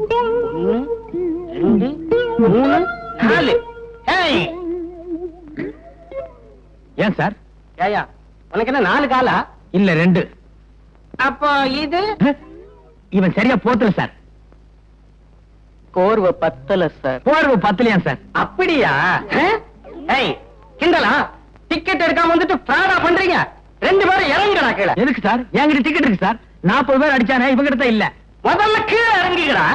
ஒண்ணு ரெண்டு மூணு நாலு. ஏய். ஏன் சார்? ஏயா உனக்கு என்ன நாலு காலா? இல்ல ரெண்டு. அப்போ இது? இவன் சரியா போத்தல சார். கோர்வை பத்தல சார். போர்வு பத்தலையா சார்? அப்படியா? ஏய் கிண்டலா? டிக்கெட் எடுக்காம வந்துட்டு ஃப்ராடா பண்றீங்க? ரெண்டு பேரும் இறங்குடா கீழே. எதுக்கு சார்? என்கிட்ட டிக்கெட் இருக்கு சார். நாற்பது பேர் அடிச்சானே இவங்க கிட்ட இல்ல. முதல்ல கீழே இறங்குங்கடா.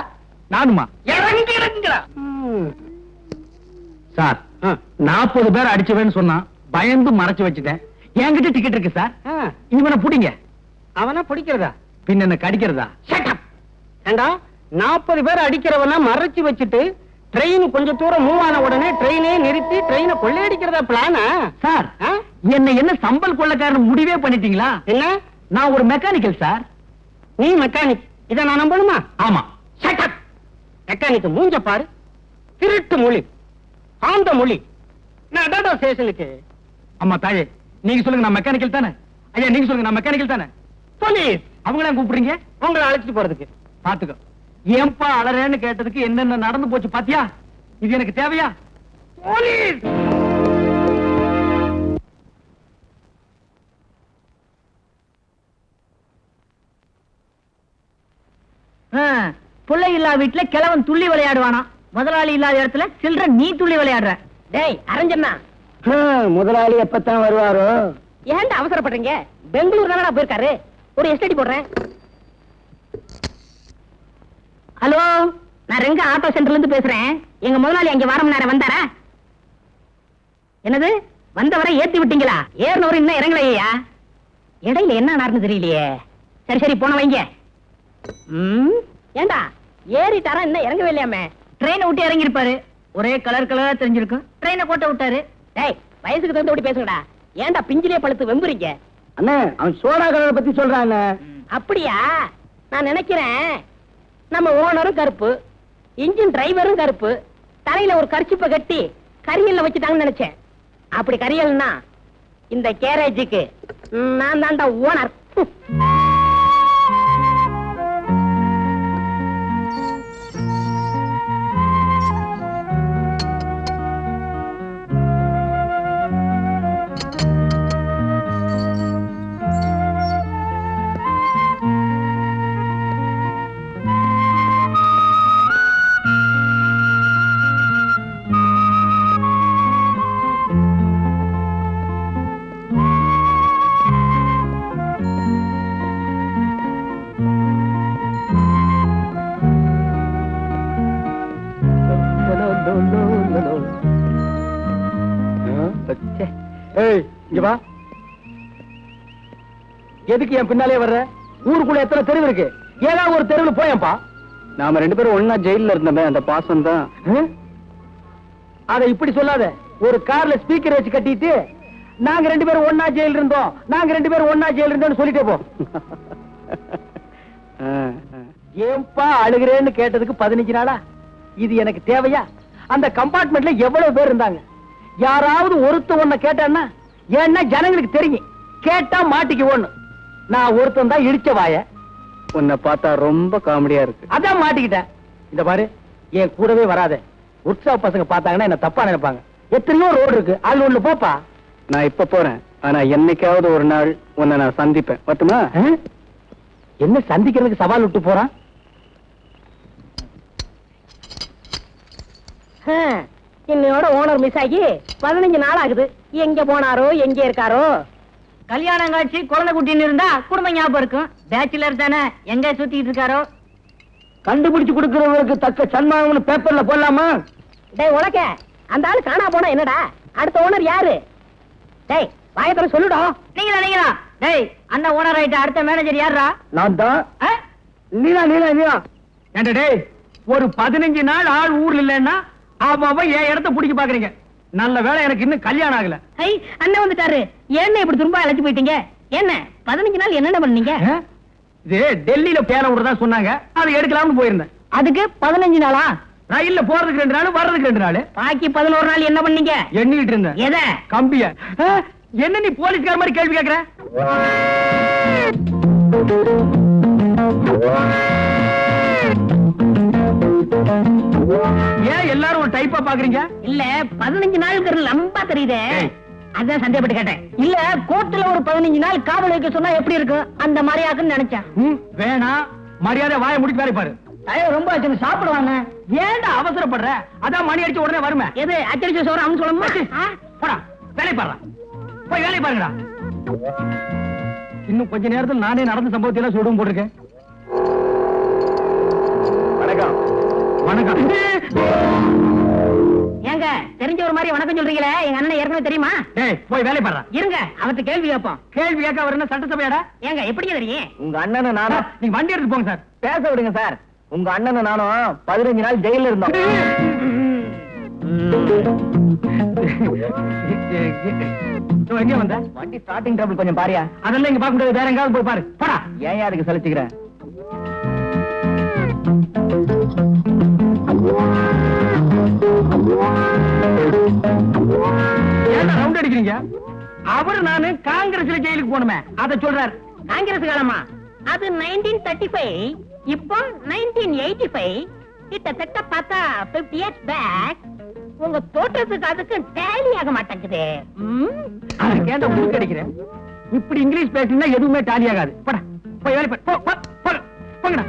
நானுமா இறங்கி இறங்குடா சார் நாற்பது பேர் அடிச்சவன்னு சொன்னா பயந்து மறைச்சு வச்சுட்டேன். என்கிட்ட டிக்கெட் இருக்கு சார். இவனை புடிங்க. அவனா பிடிக்கிறதா? பின்ன என்ன கடிக்கிறதா? ஏண்டா நாற்பது பேர் அடிக்கிறவனா மறைச்சு வச்சுட்டு ட்ரெயின் கொஞ்சம் தூரம் மூவ் ஆன உடனே ட்ரெயினே நிறுத்தி ட்ரெயினை கொள்ளையடிக்கிறதா பிளானா சார் என்ன என்ன சம்பல் கொள்ளக்காரன் முடிவே பண்ணிட்டீங்களா? என்ன? நான் ஒரு மெக்கானிக்கல் சார். நீ மெக்கானிக் இத நான் நம்பணுமா? ஆமா. ஷட்டப் மெக்கானிக் மூஞ்ச பாரு. திருட்டு மொழி. ஆந்த மொழி. நான் டாடா ஸ்டேஷனுக்கு. அம்மா தாயே. நீங்க சொல்லுங்க நான் மெக்கானிக்கல் தானே? ஐயா நீங்க சொல்லுங்க நான் மெக்கானிக்கல் தானே? போலீஸ் அவங்கள கூப்பிடுறீங்க? உங்களை அழைச்சிட்டு போறதுக்கு. பாத்துக்கோ. ஏன்பா அலறேன்னு கேட்டதுக்கு என்னென்ன நடந்து போச்சு பாத்தியா? இது எனக்கு தேவையா? போலீஸ் பிள்ளை இல்லா வீட்டுல கிழவன் துள்ளி விளையாடுவானா? முதலாளி இல்லாத இடத்துல சில்ற நீ துள்ளி விளையாடுற. டேய் அரஞ்சண்ணா முதலாளி எப்பத்தான் வருவாரோ? ஏன்டா அவசரப்படுறீங்க? பெங்களூர் தானடா போயிருக்காரு. ஒரு எஸ்டடி போடுறேன். ஹலோ நான் ரெங்க ஆட்டோ சென்டர்ல இருந்து பேசுறேன். எங்க முதலாளி அங்க வாரம் நேரம் வந்தாரா? என்னது? வந்தவரை ஏத்தி விட்டீங்களா? ஏறினவரு இன்னும் இறங்கலையா? இடையில என்ன நடந்து தெரியலையே. சரி சரி போன வைங்க. ஏண்டா? ஏறிட்டாரா இன்னும் இறங்கவே இல்லையாமே? ட்ரெயினை விட்டு இறங்கி இருப்பாரு ஒரே கலர் கலரா தெரிஞ்சிருக்கும். ட்ரெயினை கோட்டை விட்டாரு. டேய் வயசுக்கு தகுந்த விட்டு பேசுங்கடா. ஏன்டா பிஞ்சிலே பழுத்து வெம்புறீங்க? அண்ணே அவன் சோடா கலரை பத்தி சொல்றான். அப்படியா? நான் நினைக்கிறேன் நம்ம ஓனரும் கருப்பு இன்ஜின் டிரைவரும் கருப்பு தலையில ஒரு கர்ச்சிப்பை கட்டி கரியல்ல வச்சுட்டாங்கன்னு நினைச்சேன். அப்படி கரியல்னா இந்த கேரேஜுக்கு நான் தான்டா ஓனர் ஏய் இங்க வா. எதுக்கு என் பின்னாலே வர்ற? ஊருக்குள்ள எத்தனை தெருவு இருக்கு? ஏதாவது ஒரு தெருவுல போயேன்பா. நாம ரெண்டு பேரும் ஒண்ணா ஜெயில்ல இருந்தோமே அந்த பாசம் தான்? அத இப்படி சொல்லாத. ஒரு கார்ல ஸ்பீக்கர் வச்சு கட்டிட்டு நாங்க ரெண்டு பேரும் ஒன்னா ஜெயில் இருந்தோம். நாங்க ரெண்டு பேரும் ஒன்னா ஜெயில் இருந்தோம்னு சொல்லிட்டே போ. ஏன்பா அழுகிறேன்னு கேட்டதுக்கு பதினஞ்சு நாளா? இது எனக்கு தேவையா? அந்த கம்பார்ட்மெண்ட்ல எவ்வளவு பேர் இருந்தாங்க? யாராவது ஒருத்த ஒன்ன கேட்டான்னா ஏன்னா ஜனங்களுக்கு தெரியும். கேட்டா மாட்டிக்குவோன்னு நான் ஒருத்தன் தான் இடிச்ச வாய. உன்னை பார்த்தா ரொம்ப காமெடியா இருக்கு. அதான் மாட்டிக்கிட்டேன். இந்த பாரு என் கூடவே வராத. உற்சாக பசங்க பார்த்தாங்கன்னா என்ன தப்பா நினைப்பாங்க. எத்தனையோ ரோடு இருக்கு. அதுல ஒண்ணு போப்பா. நான் இப்ப போறேன். ஆனா என்னைக்காவது ஒரு நாள் உன்னை நான் சந்திப்பேன். பத்துமா? என்ன சந்திக்கிறதுக்கு சவால் விட்டு போறான்? இன்னையோட ஓனர் மிஸ் ஆகி பதினஞ்சு நாள் ஆகுது. எங்க போனாரோ எங்க இருக்காரோ? கல்யாணம் காட்சி குழந்தை குட்டின்னு இருந்தா குடும்பம் ஞாபகம் இருக்கும். பேச்சுலர் தானே எங்க சுத்திட்டு இருக்காரோ? கண்டுபிடிச்சு கொடுக்கறவங்களுக்கு தக்க சன்மானம்னு பேப்பர்ல போடலாமா? டேய் உலக அந்த ஆளு காணா போனா என்னடா? அடுத்த ஓனர் யாரு? டேய் வாயத்தர சொல்லுடா. நீங்களா நீங்களா? டேய் அண்ணன் ஓனர் ஆயிட்ட அடுத்த மேனேஜர் யாரா நான் தான். நீலா நீலா நீலா. ஏண்டா டேய் ஒரு பதினஞ்சு நாள் ஆள் ஊர்ல இல்லைன்னா அவன் என் இடத்த பிடிக்க பாக்குறீங்க. நல்ல வேளை எனக்கு இன்னும் கல்யாணம் ஆகல. ஐ அண்ணன் வந்துட்டாரு. என்ன இப்படி திரும்ப அழைச்சு போயிட்டீங்க? என்ன பதினஞ்சு நாள் என்னென்ன பண்ணீங்க? இது டெல்லியில பேர விடுறதா சொன்னாங்க. அதை எடுக்கலாம்னு போயிருந்தேன். அதுக்கு பதினஞ்சு நாளா? ரயில்ல போறதுக்கு ரெண்டு நாள் வர்றதுக்கு ரெண்டு நாள். பாக்கி பதினோரு நாள் என்ன பண்ணீங்க? எண்ணிட்டு இருந்தேன். எதை? கம்பிய? என்ன நீ போலீஸ்கார மாதிரி கேள்வி கேக்குற? பாக்குறீங்க? இல்ல பதினஞ்சு நாளுக்கு லம்பா தெரியுதே. அதான் சந்தேகப்பட்டு கேட்டேன். இல்ல கோர்ட்ல ஒரு பதினஞ்சு நாள் காவல் வைக்க சொன்னா எப்படி இருக்கும்? அந்த மாதிரி ஆக்குன்னு நினைச்சேன். ம், வேணாம் மரியாதை வாயை முடிச்சு வேலை பாரு. ரொம்ப ஆச்சு சாப்பிடுவாங்க. ஏன்டா அவசரப்படுற? அதான் மணி அடிச்ச உடனே வருமே. எது அச்சடிச்ச சோறு அவன் சொல்லணுமா? ஆ? போடா வேலை பாருடா போய் வேலை பாருங்கடா. இன்னும் கொஞ்ச நேரத்தில் நானே நடந்த சம்பவத்தை எல்லாம் சொல்லுவோம் போட்டிருக்கேன். ஏங்க தெரிஞ்ச ஒரு மாதிரி வணக்கம் சொல்றீங்களே? எங்க அண்ணன் ஏற்கனவே தெரியுமா? ஏய் போய் வேலை பாருடா. இருங்க அவர்ட்ட கேள்வி கேட்போம். கேள்வி கேட்க வரணும் சட்டசபையாடா? ஏங்க எப்படி தெரியும்? உங்க அண்ணனும் நானும் நீங்க வண்டி எடுத்து போங்க சார். பேச விடுங்க சார். உங்க அண்ணனும் நானும் பதினஞ்சு நாள் ஜெயில இருந்தோம். எங்க வந்த? வண்டி ஸ்டார்டிங் டேபிள் கொஞ்சம் பாரியா? அதெல்லாம் இங்க பார்க்க முடியாது. வேற எங்காவது போய் பாரு. போடா. ஏன் அதுக்கு சலிச்சுக்கிறேன் ரவுண்ட் அடிக்கிறீங்க? அவரு நானு காங்கிரஸ்ல ஜெயிலுக்கு போகணுமே. அத சொல்றாரு. காங்கிரஸ் காலமா அது 1935 இப்போ 1985 கிட்டத்தட்ட பார்த்தா 50 இயர்ஸ் பேக் உங்க தோற்றத்துக்கு அதுக்கு டேலி ஆக மாட்டேங்குது. ஏன்டா முழுக்க அடிக்கிறேன் இப்படி இங்கிலீஷ் பேசினா எதுவுமே டாலி ஆகாது. போடா போய் வேலை பாரு போ, போ, போ, போங்கடா.